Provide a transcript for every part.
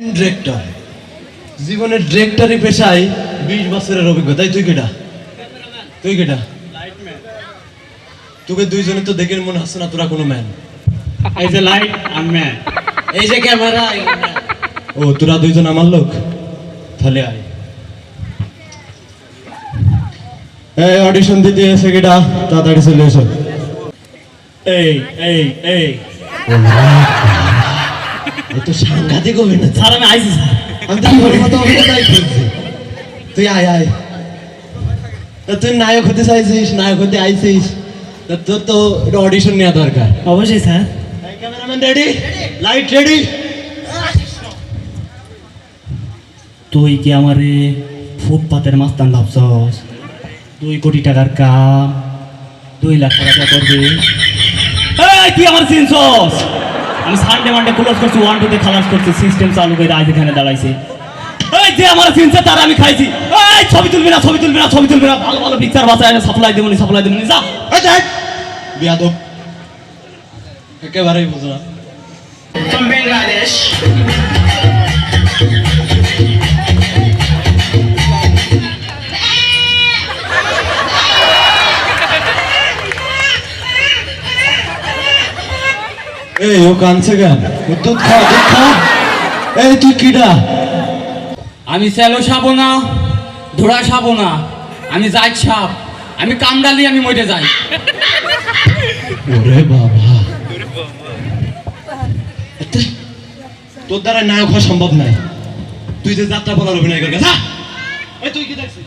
Director জীবনের directory পেশায় বিশ বছরের অভিজ্ঞতা। তুই কেটা তুই কেটা তোকে দুইজনে তো দেখে মনে হচ্ছে না তোরা কোনো ম্যান এই যে লাইট আমি ম্যান এই যে ক্যামেরা ও তোরা দুইজন আমার লোক? তাহলে আয়। এই অডিশন দিতে এসে কেটা তাড়াতাড়ি চলে এসো। এই এই এই। তো সাংঘাতিক অভিনেতা। স্যার আমি আইসি আমি তো তোর মতো অভিনেতাই খুঁজছি তুই আয় আয়। তুই নায়ক হতে চাইছিস নায়ক হতে আইছিস। তোর তো এটা অডিশন নেওয়া দরকার। অবশ্যই sir. Cameraman ready light ready তুই কি আমারে ফুটপাতের মাস্তান ভাবছস? দুই কোটি টাকার কাম দুই লাখ টাকা করবি? তুই আমার চিনছস? আমি সানডে মানডে ক্লোজ করছি ওয়ান টু তে খালাস করছি সিস্টেম চালু করে আজ এখানে দাঁড়াইছে। এই যে আমার চিনছে তার আমি খাইছি। এই ছবি তুলবি না ছবি তুলবি না ছবি তুলবি না। ভালো ভালো পিকচার বাসায় সাপ্লাই দেবনি সাপ্লাই দেবনি যা। এই যে বিয়াদব। একেবারেই বুঝলাম। না এই ও কানছে কেন? দুধ খা দুধ খা এই তুই কিডা? আমি স্যালো সাবো না ধোড়া সাবো না আমি যাই সাপ আমি কামড়ালি আমি মরে যাই। ওরে বাবা। তোর দ্বারা নায়ক হওয়া সম্ভব নাই। তুই যে যাত্রা বলার অভিনয় করবে যা তুই কি দেখছিস?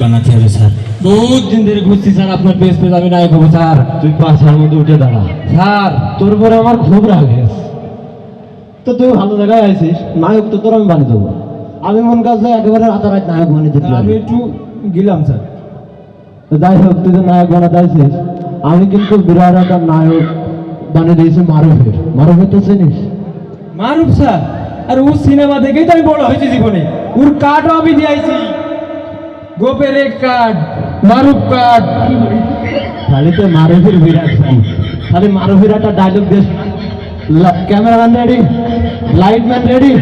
বানাতে হবে স্যার বহুত দিন ধরে ঘুরছি স্যার আপনার পেজ পেজ আমি নায়ক হব স্যার। তুই পাশার মধ্যে উঠে দাঁড়া। স্যার তোর উপরে আমার খুব রাগ তো তুই ভালো জায়গায় আছিস নায়ক তো তোর আমি বানিয়ে দেবো। আমি মন কাজ একেবারে রাতারাত নায়ক বানিয়ে দিতে আমি একটু গেলাম স্যার। তো যাই হোক তুই তো নায়ক বানাতে আছিস আমি কিন্তু বিরাট একটা নায়ক বানিয়ে দিয়েছি মারুফের। মারুফের তো চিনিস? মারুফ স্যার। আর ও সিনেমা দেখেই তো আমি বড় হয়েছি জীবনে। ওর কার্ডও আমি দিয়েছি গোপের কার্ড মারুফ কার্ড। খালি তো মারুফের বিরাট। খালি মারুফের একটা ডায়লগ দিয়ে ক্যামেরাম্যান রেডি লাইটম্যান রেডি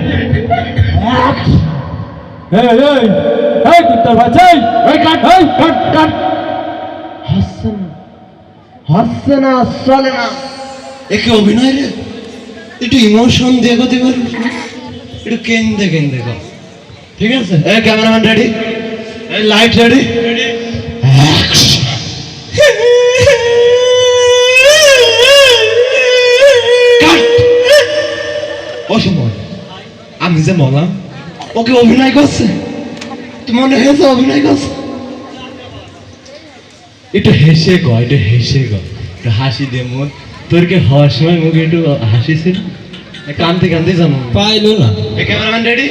একে অভিনয় রে? একটু ইমোশন দিয়ে গতি পারবি একটু কেন্দে কেন্দে কর। ঠিক আছে? এ ক্যামেরাম্যান রেডি লাইট রেডি অসময় আমি যে বললাম ওকে অভিনয় করছে। মনে হয়েছে অভিনয় করছে? একটু হেসে গ একটু হেসে গ। একটু হাসি দে মন তোর কি হওয়ার সময় মুখে একটু হাসি ছিল কানতে কানতে জানো? পাইলো না। Cameraman ready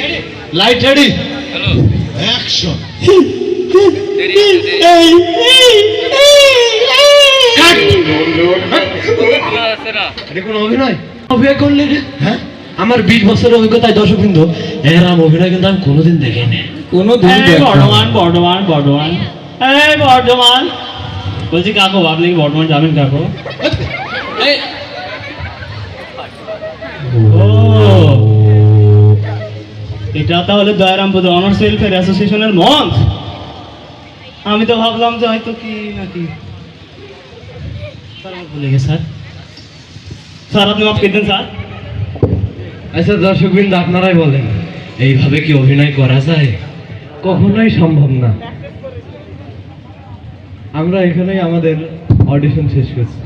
light ready action অভিনয়? অভিনয় করলে হ্যাঁ? আমার বিশ বছরের অভিজ্ঞতায় দর্শক বিন্দু এরাম অভিনয় কিন্তু আমি কোনোদিন দেখিনি। কোনো দিন এই বর্ধমান বর্ধমান বর্ধমান। এই বর্ধমান। বলছি কাকু আপনি কি বর্ধমান যাবেন কাকু? ও। এটা তাহলে দয়ারামপুর অনার্স ওয়েলফেয়ার অ্যাসোসিয়েশনের মঞ্চ আমি তো ভাবলাম যে হয়তো কি নাকি স্যার। স্যার, আপনি স্যার। আচ্ছা দর্শকবিন্দ, আপনারাই বলেন, এইভাবে কি অভিনয় করা যায়? কখনোই সম্ভব না। আমরা এখানেই আমাদের অডিশন শেষ করছি।